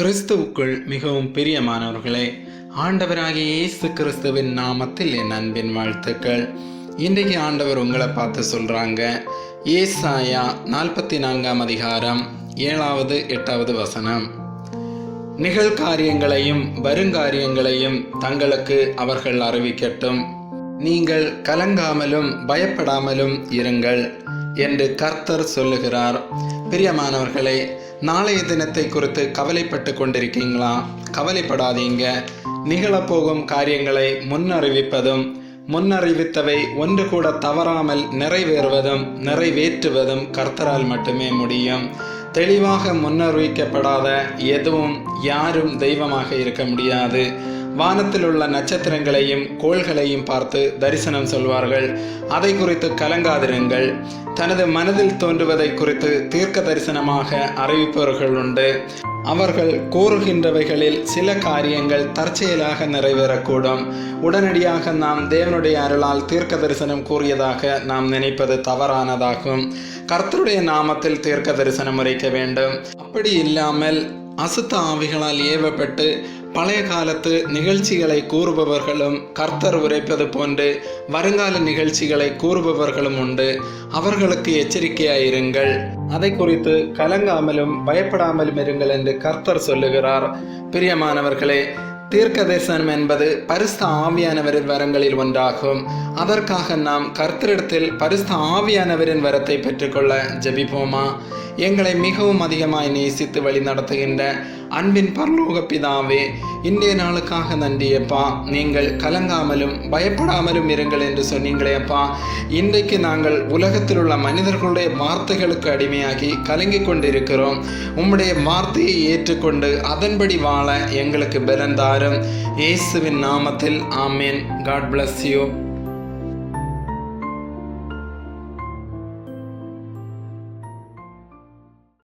கிறிஸ்துவுக்குள் மிகவும் பிரியமானவர்களே ஆண்டவராகிய இயேசு கிறிஸ்துவின் நாமத்தில் என் அன்பின் வாழ்த்துக்கள். இன்றைக்கு ஆண்டவர் உங்களை பார்த்து சொல்கிறாங்க ஏசாயா நாற்பத்தி நான்காம் அதிகாரம் ஏழாவது எட்டாவது வசனம். நிகழ்காரியங்களையும் வருங்காரியங்களையும் தங்களுக்கு அவர்கள் அறிவிக்கட்டும். நீங்கள் கலங்காமலும் பயப்படாமலும் இருங்கள். என்று கர்த்தர் சொல்லுகிறார். பிரியமானவர்களே நாளைய தினத்தை குறித்து கவலைப்பட்டு கொண்டிருக்கீங்களா? கவலைப்படாதீங்க. நிகழப்போகும் காரியங்களை முன்னறிவிப்பதும் முன்னறிவித்தவை ஒன்று கூட தவறாமல் நிறைவேறுவதும் நிறைவேற்றுவதும் கர்த்தரால் மட்டுமே முடியும். தெளிவாக முன்னறிவிக்கப்படாத எதுவும் யாரும் தெய்வமாக இருக்க முடியாது. வானத்தில் உள்ள நட்சத்திரங்களையும் கோள்களையும் பார்த்து தரிசனம் சொல்வார்கள். அதை குறித்து கலங்காதிருங்கள். தனது மனதில் தோன்றுவதை குறித்து தீர்க்க தரிசனமாக அறிவிப்பவர்கள் உண்டு. அவர்கள் கூறுகின்றவைகளில் சில காரியங்கள் தற்செயலாக நிறைவேறக்கூடும். உடனடியாக நாம் தேவனுடைய அருளால் தீர்க்க தரிசனம் கூறியதாக நாம் நினைப்பது தவறானதாகும். கர்த்தருடைய நாமத்தில் தீர்க்க தரிசனம் உரைக்க வேண்டும். அப்படி இல்லாமல் அசுத்த ஆவிகளால் ஏவப்பட்டு பழைய காலத்து நிகழ்ச்சிகளை கூறுபவர்களும் கர்த்தர் உரைப்பது போன்று வருங்கால நிகழ்ச்சிகளை கூறுபவர்களும் உண்டு. அவர்களுக்கு எச்சரிக்கையாயிருங்கள் அதை குறித்து கலங்காமலும் பயப்படாமலும் இருங்கள் என்று கர்த்தர் சொல்லுகிறார். பிரியமானவர்களே தீர்க்க தரிசனம் என்பது பரிசுத்த ஆவியானவரின் வரங்களில் ஒன்றாகும். அதற்காக நாம் கர்த்தரிடத்தில் பரிசுத்த ஆவியானவரின் வரத்தை பெற்றுக்கொள்ள ஜபிப்போமா? எங்களை மிகவும் அதிகமாய் நேசித்து வழி நடத்துகின்ற அன்பின் பரலோக பிதாவே இன்றைய நாளுக்காக நன்றியப்பா. நீங்கள் கலங்காமலும் பயப்படாமலும் இருங்கள் என்று சொன்னீங்களே அப்பா. இன்றைக்கு நாங்கள் உலகத்தில் உள்ள மனிதர்களுடைய வார்த்தைகளுக்கு அடிமையாகி கலங்கி கொண்டிருக்கிறோம். உம்முடைய வார்த்தையை ஏற்றுக்கொண்டு அதன்படி வாழ எங்களுக்கு பிறந்தாரும் இயேசுவின் நாமத்தில் ஆமேன். God bless you